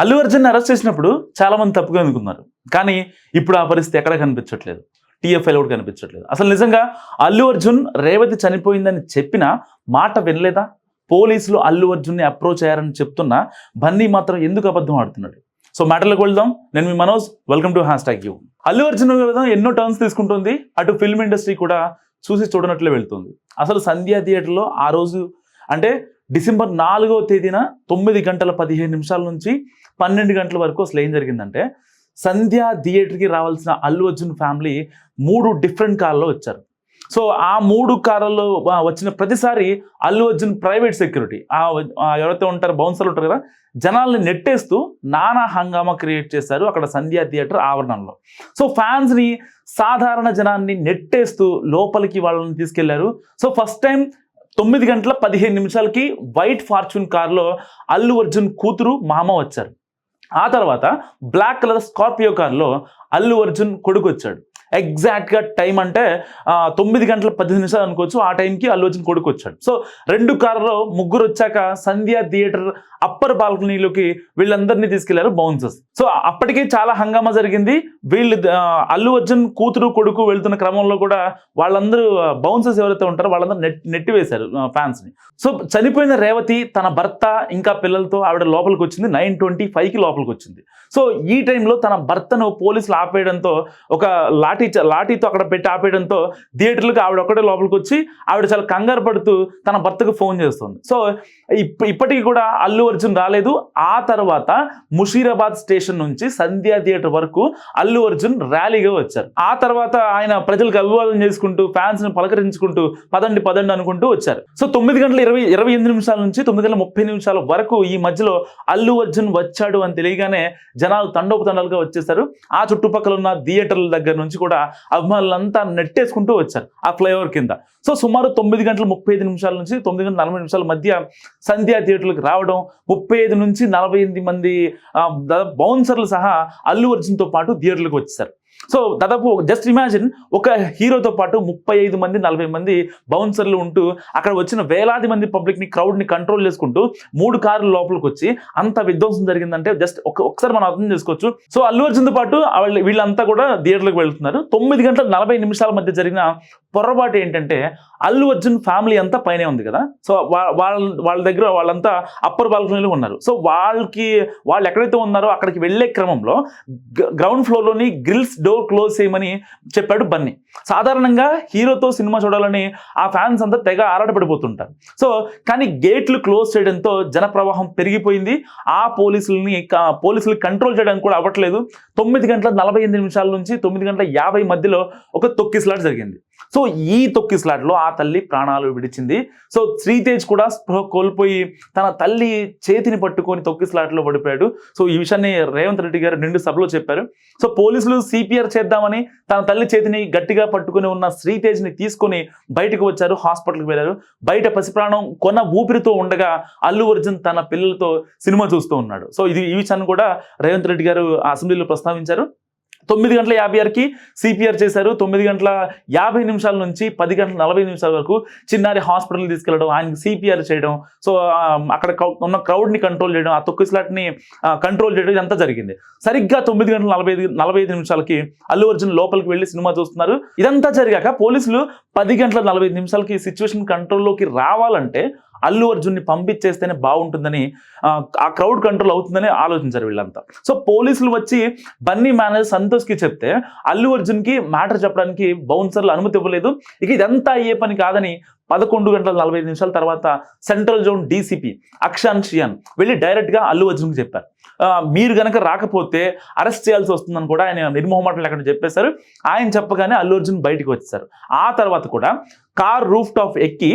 Allu Arjun arrest చేసినప్పుడు చాలా మంది తప్పుగా అనుకున్నారు కానీ ఇప్పుడు ఆ పరిస్థితి ఎక్కడ కనిపించట్లేదు. టీఎఫ్ఐలో కూడా కనిపించట్లేదు. అసలు నిజంగా అల్లు అర్జున్ రేవతి చనిపోయిందని చెప్పిన మాట వినలేదా? పోలీసులు అల్లు అర్జున్ని అప్రోచ్ అయ్యారని చెప్తున్నా బన్నీ మాత్రం ఎందుకు అబద్ధం ఆడుతున్నాడు? సో మ్యాటర్లోకి వెళ్దాం. నేను మీ Manoj. Welcome to hashtag you. Allu Arjun విధంగా ఎన్నో టర్న్స్ తీసుకుంటుంది. అటు ఫిల్మ్ ఇండస్ట్రీ కూడా చూసి చూడనట్లే వెళ్తుంది. అసలు సంధ్యా థియేటర్లో ఆ రోజు అంటే డిసెంబర్ నాలుగవ తేదీన తొమ్మిది గంటల పదిహేను నిమిషాల నుంచి పన్నెండు గంటల వరకు అసలు ఏం జరిగిందంటే సంధ్యా థియేటర్కి రావాల్సిన అల్లు అర్జున్ ఫ్యామిలీ మూడు డిఫరెంట్ కార్లో వచ్చారు. సో ఆ మూడు కార్లలో వచ్చిన ప్రతిసారి అల్లు అర్జున్ ప్రైవేట్ సెక్యూరిటీ. ఆ ఎవరైతే ఉంటారో బౌన్సర్లు ఉంటారు కదా జనాల్ని నెట్టేస్తూ నానా హంగామా క్రియేట్ చేశారు అక్కడ సంధ్యా థియేటర్ ఆవరణంలో. సో ఫ్యాన్స్ని సాధారణ జనాన్ని నెట్టేస్తూ లోపలికి వాళ్ళని తీసుకెళ్ళారు. సో ఫస్ట్ టైం తొమ్మిది గంటల పదిహేను నిమిషాలకి వైట్ ఫార్చ్యూన్ కార్లో అల్లు అర్జున్ కూతురు మామ వచ్చారు. ఆ తర్వాత బ్లాక్ కలర్ స్కార్పియో కార్లో అల్లు అర్జున్ కొడుకు వచ్చాడు. ఎగ్జాక్ట్గా టైం అంటే తొమ్మిది గంటల పద్దెనిమిది నిమిషాలు అనుకోవచ్చు. ఆ టైంకి అల్లు అర్జున్ కొడుకు వచ్చాడు సో రెండు కార్లో ముగ్గురు వచ్చాక సంధ్యా థియేటర్ అప్పర్ బాల్కనీలోకి వీళ్ళందరినీ తీసుకెళ్ళారు బౌన్సర్స్. సో అప్పటికే చాలా హంగామా జరిగింది. వీళ్ళు అల్లు అర్జున్ కూతురు కొడుకు వెళ్తున్న క్రమంలో కూడా వాళ్ళందరూ బౌన్సర్స్ ఎవరైతే ఉంటారో వాళ్ళందరూ నెట్ నెట్టివేశారు ఫ్యాన్స్ని సో చనిపోయిన రేవతి తన భర్త ఇంకా పిల్లలతో ఆవిడ లోపలికి వచ్చింది. నైన్ ట్వంటీ ఫైవ్కి లోపలికి వచ్చింది. సో ఈ టైంలో తన భర్తను పోలీసులు ఆపేయడంతో ఒక లాఠీ లాఠీ లాఠీతో అక్కడ పెట్టి ఆపేయడంతో థియేటర్లకు ఆవిడ ఒక్కడే లోపలికి వచ్చి ఆవిడ చాలా కంగారు పడుతూ తన భర్తకు ఫోన్ చేస్తుంది. సో ఇప్పటికి కూడా అల్లు అర్జున్ రాలేదు. ఆ తర్వాత ముషీరాబాద్ స్టేషన్ నుంచి సంధ్యా థియేటర్ వరకు అల్లు అర్జున్ ర్యాలీగా వచ్చారు. ఆ తర్వాత ఆయన ప్రజలకు అభివాదం చేసుకుంటూ ఫ్యాన్స్ని పలకరించుకుంటూ పదండి పదండి అనుకుంటూ వచ్చారు. సో తొమ్మిది గంటల ఇరవై ఇరవై ఎనిమిది నిమిషాల నుంచి తొమ్మిది గంటల ముప్పై నిమిషాల వరకు ఈ మధ్యలో అల్లు అర్జున్ వచ్చాడు అని తెలియగానే జనాలు తండోపతండాలుగా వచ్చేసారు ఆ చుట్టుపక్కల ఉన్న థియేటర్ల దగ్గర నుంచి కూడా అభిమానులంతా నెట్టేసుకుంటూ వచ్చారు ఆ ఫ్లైఓవర్ కింద. సో సుమారు తొమ్మిది గంటల ముప్పై ఐదు నిమిషాల నుంచి తొమ్మిది గంటల నలభై నిమిషాల మధ్య సంధ్యా థియేటర్లకు రావడం ముప్పై ఐదు నుంచి నలభై ఎనిమిది మంది దాదాపు బౌన్సర్లు సహా అల్లు అర్జున్తో పాటు థియేటర్లకు వచ్చేసారు. సో దాదాపు జస్ట్ ఇమాజిన్ ఒక హీరోతో పాటు ముప్పై ఐదు మంది నలభై మంది బౌన్సర్లు ఉంటూ అక్కడ వచ్చిన వేలాది మంది పబ్లిక్ని క్రౌడ్ని కంట్రోల్ చేసుకుంటూ మూడు కార్లు లోపలికి వచ్చి అంత విధ్వంసం జరిగిందంటే జస్ట్ ఒక ఒకసారి మనం అర్థం చేసుకోవచ్చు. సో అల్లు అర్జున్తో పాటు వీళ్ళంతా కూడా థియేటర్లకు వెళ్తున్నారు. తొమ్మిది గంటల నలభై నిమిషాల మధ్య జరిగిన పొరపాటు ఏంటంటే అల్లు అర్జున్ ఫ్యామిలీ అంతా పైనే ఉంది కదా. సో వాళ్ళ వాళ్ళ దగ్గర వాళ్ళంతా అప్పర్ బాల్కనీలో ఉన్నారు. సో వాళ్ళకి వాళ్ళు ఎక్కడైతే ఉన్నారో అక్కడికి వెళ్ళే క్రమంలో గ్రౌండ్ ఫ్లోర్లోని గ్రిల్స్ డోర్ క్లోజ్ చేయమని చెప్పాడు బన్నీ. సాధారణంగా హీరోతో సినిమా చూడాలని ఆ ఫ్యాన్స్ అంతా తెగ ఆరాటపడిపోతుంటారు. సో కానీ గేట్లు క్లోజ్ చేయడంతో జనప్రవాహం పెరిగిపోయింది. ఆ పోలీసులని పోలీసులు కంట్రోల్ చేయడానికి కూడా అవ్వట్లేదు. తొమ్మిది గంటల నలభై ఎనిమిది నిమిషాల నుంచి తొమ్మిది గంటల యాభై మధ్యలో ఒక తొక్కిసలాట జరిగింది. సో ఈ తొక్కిసలాటలో ఆ తల్లి ప్రాణాలు విడిచింది. సో శ్రీతేజ్ కూడా స్పృహ కోల్పోయి తన తల్లి చేతిని పట్టుకొని తొక్కిసలాటలో పడిపోయాడు. సో ఈ విషయాన్ని రేవంత్ రెడ్డి గారు నిండు సభలో చెప్పారు. సో పోలీసులు సిపిఆర్ చేద్దామని తన తల్లి చేతిని గట్టిగా పట్టుకుని ఉన్న శ్రీతేజ్ని తీసుకొని బయటకు వచ్చారు హాస్పిటల్కి వెళ్ళారు. బయట పసిప్రాణం కొన ఊపిరితో ఉండగా అల్లు అర్జున్ తన పిల్లలతో సినిమా చూస్తూ ఉన్నాడు. సో ఇది ఈ విషయాన్ని కూడా రేవంత్ రెడ్డి గారు అసెంబ్లీలో ప్రస్తావించారు తొమ్మిది గంటల యాభై ఆరుకి సిపిఆర్ చేశారు. తొమ్మిది గంటల యాభై నిమిషాల నుంచి పది గంటల నలభై నిమిషాల వరకు చిన్నారి హాస్పిటల్ తీసుకెళ్ళడం ఆయనకి సిపిఆర్ చేయడం సో అక్కడ ఉన్న క్రౌడ్ని కంట్రోల్ చేయడం ఆ తొక్కిసలాట్ని కంట్రోల్ చేయడం ఇదంతా జరిగింది. సరిగ్గా తొమ్మిది గంటల నలభై నలభై ఐదు నిమిషాలకి అల్లు అర్జున్ లోపలికి వెళ్ళి సినిమా చూస్తున్నారు. ఇదంతా జరిగాక పోలీసులు పది గంటల నలభై నిమిషాలకి సిచ్యువేషన్ కంట్రోల్లోకి రావాలంటే అల్లు అర్జున్ని పంపించేస్తేనే బాగుంటుందని ఆ, ఆ క్రౌడ్ కంట్రోల్ అవుతుందని ఆలోచించారు వీళ్ళంతా. సో పోలీసులు వచ్చి బన్నీ మేనేజర్ సంతోష్కి చెప్తే అల్లు అర్జున్కి మ్యాటర్ చెప్పడానికి బౌన్సర్లు అనుమతి ఇవ్వలేదు. ఇక ఇదంతా అయ్యే పని కాదని పదకొండు గంటల నలభై ఐదు నిమిషాల తర్వాత సెంట్రల్ జోన్ డీసీపీ అక్షాన్ షియాన్ వెళ్ళి డైరెక్ట్గా అల్లు అర్జున్కి చెప్పారు. మీరు గనక రాకపోతే అరెస్ట్ చేయాల్సి వస్తుందని కూడా ఆయన నిర్మోహమాటం లేకుండా చెప్పేశారు. ఆయన చెప్పగానే అల్లు అర్జున్ బయటికి వచ్చేసారు ఆ తర్వాత కూడా కార్ రూఫ్ టాప్ ఎక్కి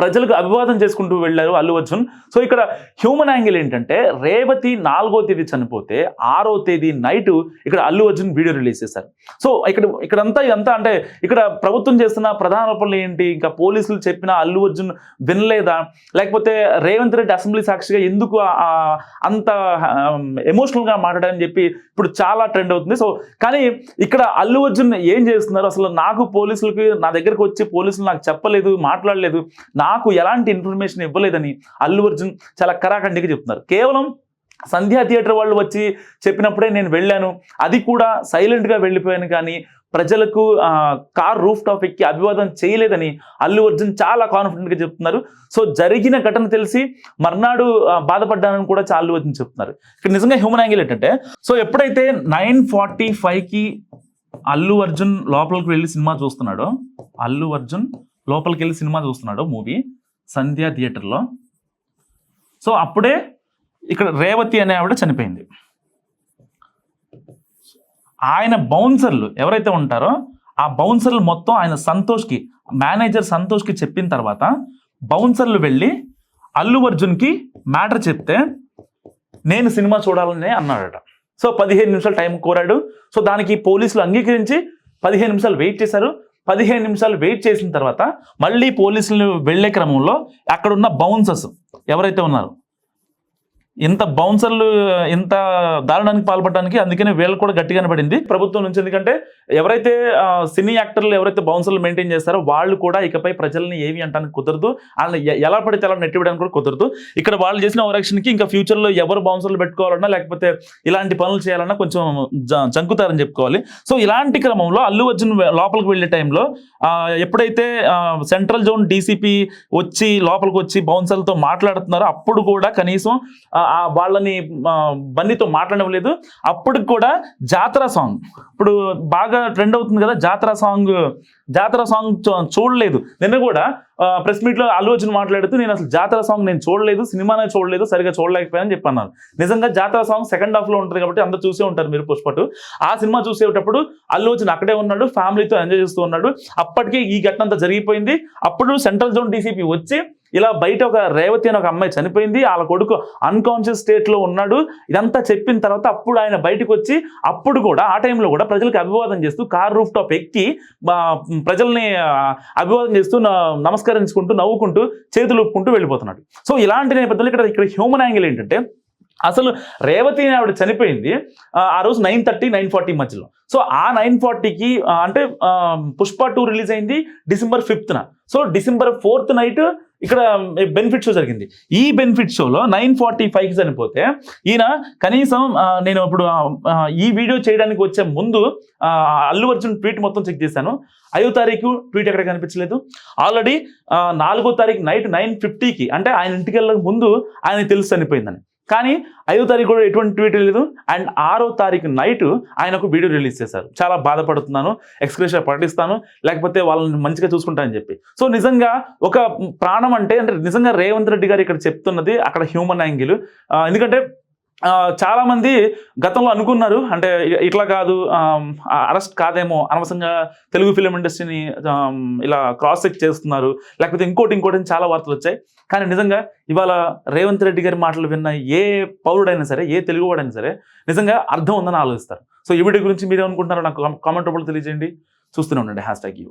ప్రజలకు అభివాదం చేసుకుంటూ వెళ్ళారు అల్లు అర్జున్. సో ఇక్కడ హ్యూమన్ యాంగిల్ ఏంటంటే రేవతి నాలుగో తేదీ చనిపోతే ఆరో తేదీ నైట్ ఇక్కడ అల్లు అర్జున్ వీడియో రిలీజ్ చేశారు. సో ఇక్కడ ఇక్కడంతా ఇదంతా అంటే ఇక్కడ ప్రభుత్వం చేస్తున్న ప్రధాన పనులు ఏంటి? ఇంకా పోలీసులు చెప్పిన అల్లు అర్జున్ వినలేదా? లేకపోతే రేవంత్ రెడ్డి అసెంబ్లీ సాక్షిగా ఎందుకు అంత ఎమోషనల్గా మాట్లాడని చెప్పి ఇప్పుడు చాలా ట్రెండ్ అవుతుంది. సో కానీ ఇక్కడ అల్లు అర్జున్ ఏం చేస్తున్నారు? అసలు నాకు పోలీసులకి నా దగ్గరకు వచ్చి పోలీసులు నాకు చెప్పలేదు మాట్లాడలేదు. నాకు ఎలాంటి ఇన్ఫర్మేషన్ ఇవ్వలేదని అల్లు అర్జున్ చాలా కరాఖండిగా చెప్తున్నారు. కేవలం సంధ్యా థియేటర్ వాళ్ళు వచ్చి చెప్పినప్పుడే నేను వెళ్ళాను. అది కూడా సైలెంట్గా వెళ్ళిపోయాను కానీ ప్రజలకు కార్ రూఫ్ టాప్ ఎక్కి అభివాదం చేయలేదని అల్లు అర్జున్ చాలా కాన్ఫిడెంట్గా చెప్తున్నారు. సో జరిగిన ఘటన తెలిసి మర్నాడు బాధపడ్డానని కూడా చాలా అల్లు అర్జున్ చెప్తున్నారు. ఇక్కడ నిజంగా హ్యూమన్ యాంగిల్ ఏంటంటే సో ఎప్పుడైతే నైన్ ఫార్టీ ఫైవ్కి అల్లు అర్జున్ లోపలికి వెళ్ళి సినిమా చూస్తున్నాడో అల్లు అర్జున్ లోపలికి వెళ్ళి సినిమా చూస్తున్నాడు మూవీ. సంధ్యా థియేటర్లో. సో అప్పుడే ఇక్కడ రేవతి అనే ఆవిడ చనిపోయింది. ఆయన బౌన్సర్లు ఎవరైతే ఉంటారో ఆ బౌన్సర్లు మొత్తం ఆయన సంతోష్కి మేనేజర్ సంతోష్కి చెప్పిన తర్వాత బౌన్సర్లు వెళ్ళి అల్లు అర్జున్కి మ్యాటర్ చెప్తే నేను సినిమా చూడాలని అన్నాడట. సో పదిహేను నిమిషాలు టైం కోరాడు. సో దానికి పోలీసులు అంగీకరించి పదిహేను నిమిషాలు వెయిట్ చేశారు. పదిహేను నిమిషాలు వెయిట్ చేసిన తర్వాత మళ్ళీ పోలీసులు వెళ్ళే క్రమంలో అక్కడ ఉన్న బౌన్సర్స్ ఎవరైతే ఉన్నారో ఇంత బౌన్సర్లు ఇంత దారుణానికి పాల్పడడానికి అందుకనే వీళ్ళు కూడా గట్టిగానే పడింది. ప్రభుత్వం నుంచి ఎందుకంటే ఎవరైతే సినీ యాక్టర్లు ఎవరైతే బౌన్సర్లు మెయింటైన్ చేస్తారో వాళ్ళు కూడా ఇకపై ప్రజల్ని ఏవి అంటానికి కుదరదు. వాళ్ళని ఎలా పడితే అలా నెట్టివేయడానికి కూడా కుదరదు. ఇక్కడ వాళ్ళు చేసిన ఓవరాక్షన్కి ఇంకా ఫ్యూచర్లో ఎవరు బౌన్సర్లు పెట్టుకోవాలన్నా లేకపోతే ఇలాంటి పనులు చేయాలన్నా కొంచెం చంకుతారని చెప్పుకోవాలి. సో ఇలాంటి క్రమంలో అల్లు అర్జున్ లోపలికి వెళ్ళే టైంలో ఎప్పుడైతే సెంట్రల్ జోన్ డీసీపీ వచ్చి లోపలికి వచ్చి బౌన్సర్లతో మాట్లాడుతున్నారో అప్పుడు కూడా కనీసం వాళ్ళని ఆ, బన్నీతో మాట్లాడలేదు అప్పుడు కూడా జాతర సాంగ్. ఇప్పుడు బాగా ట్రెండ్ అవుతుంది కదా జాతర సాంగ్ జాతర సాంగ్ చూడలేదు. నిన్న కూడా ప్రెస్ మీట్లో ఆలోచన మాట్లాడుతూ నేను అసలు జాతర సాంగ్ నేను చూడలేదు సినిమానే చూడలేదు సరిగా చూడలేకపోయానని చెప్పన్నారు. నిజంగా జాతర సాంగ్ సెకండ్ హాఫ్లో ఉంటుంది కాబట్టి అందరూ చూసే ఉంటారు మీరు పుష్పటు. ఆ సినిమా చూసేటప్పుడు అల్లు అక్కడే ఉన్నాడు ఫ్యామిలీతో ఎంజాయ్ చేస్తూ ఉన్నాడు. అప్పటికే ఈ ఘటన అంతా జరిగిపోయింది. అప్పుడు సెంట్రల్ జోన్ డీసీపీ వచ్చి ఇలా బయట ఒక రేవతి అని ఒక అమ్మాయి చనిపోయింది. వాళ్ళ కొడుకు అన్కాన్షియస్ స్టేట్లో ఉన్నాడు. ఇదంతా చెప్పిన తర్వాత అప్పుడు ఆయన బయటకు వచ్చి అప్పుడు కూడా ఆ టైంలో కూడా ప్రజలకు అభివాదం చేస్తూ కార్ రూఫ్ టాప్ ఎక్కి ప్రజల్ని అభివాదం చేస్తూ న- నమస్కరించుకుంటూ నవ్వుకుంటూ చేతులు ఊపుకుంటూ వెళ్ళిపోతున్నాడు. సో ఇలాంటి నేపథ్యంలో ఇక్కడ ఇక్కడ హ్యూమన్ యాంగిల్ ఏంటంటే అసలు రేవతి అని ఆవిడ చనిపోయింది ఆ, రోజు నైన్ థర్టీ నైన్ ఫార్టీ మధ్యలో. సో ఆ నైన్ ఫార్టీకి అంటే పుష్ప టూ రిలీజ్ అయింది డిసెంబర్ ఫిఫ్త్న సో డిసెంబర్ ఫోర్త్ నైట్ ఇక్కడ బెనిఫిట్ షో జరిగింది. ఈ బెనిఫిట్ షోలో నైన్ ఫార్టీ ఫైవ్కి చనిపోతే ఈయన కనీసం నేను ఇప్పుడు ఈ వీడియో చేయడానికి వచ్చే ముందు అల్లు అర్జున్ ట్వీట్ మొత్తం చెక్ చేశాను. ఐదో తారీఖు ట్వీట్ ఎక్కడ కనిపించలేదు. ఆల్రెడీ నాలుగో తారీఖు నైట్ నైన్ ఫిఫ్టీకి అంటే ఆయన ఇంటికి వెళ్ళక ముందు ఆయన తెలుసు చనిపోయిందని. కానీ ఐదో తారీఖు కూడా ఎటువంటి ట్వీట్ లేదు. అండ్ ఆరో తారీఖు నైట్ ఆయనకు వీడియో రిలీజ్ చేశారు. చాలా బాధపడుతున్నాను ఎక్స్క్రేషన్ పాటిస్తాను లేకపోతే వాళ్ళని మంచిగా చూసుకుంటానని చెప్పి. సో నిజంగా ఒక ప్రాణం అంటే అంటే నిజంగా రేవంత్ రెడ్డి గారు ఇక్కడ చెప్తున్నది అక్కడ హ్యూమన్ యాంగిల్ ఎందుకంటే చాలామంది గతంలో అనుకున్నారు అంటే ఇట్లా కాదు అరెస్ట్ కాదేమో అనవసరంగా తెలుగు ఫిలిం ఇండస్ట్రీని ఇలా క్రాస్ చెక్ చేస్తున్నారు. లేకపోతే ఇంకోటి ఇంకోటి చాలా వార్తలు వచ్చాయి. కానీ నిజంగా ఇవాళ రేవంత్ రెడ్డి గారి మాటలు విన్న ఏ పౌరుడైనా సరే ఏ తెలుగువాడైనా సరే నిజంగా అర్థం ఉందని ఆలోచిస్తారు. సో ఈ వీడియో గురించి మీరు ఏమనుకుంటున్నారో నాకు కామెంట్ రూపంలో తెలియజేయండి. చూస్తూనే ఉండండి హ్యాష్ ట్యాగ్ యూ.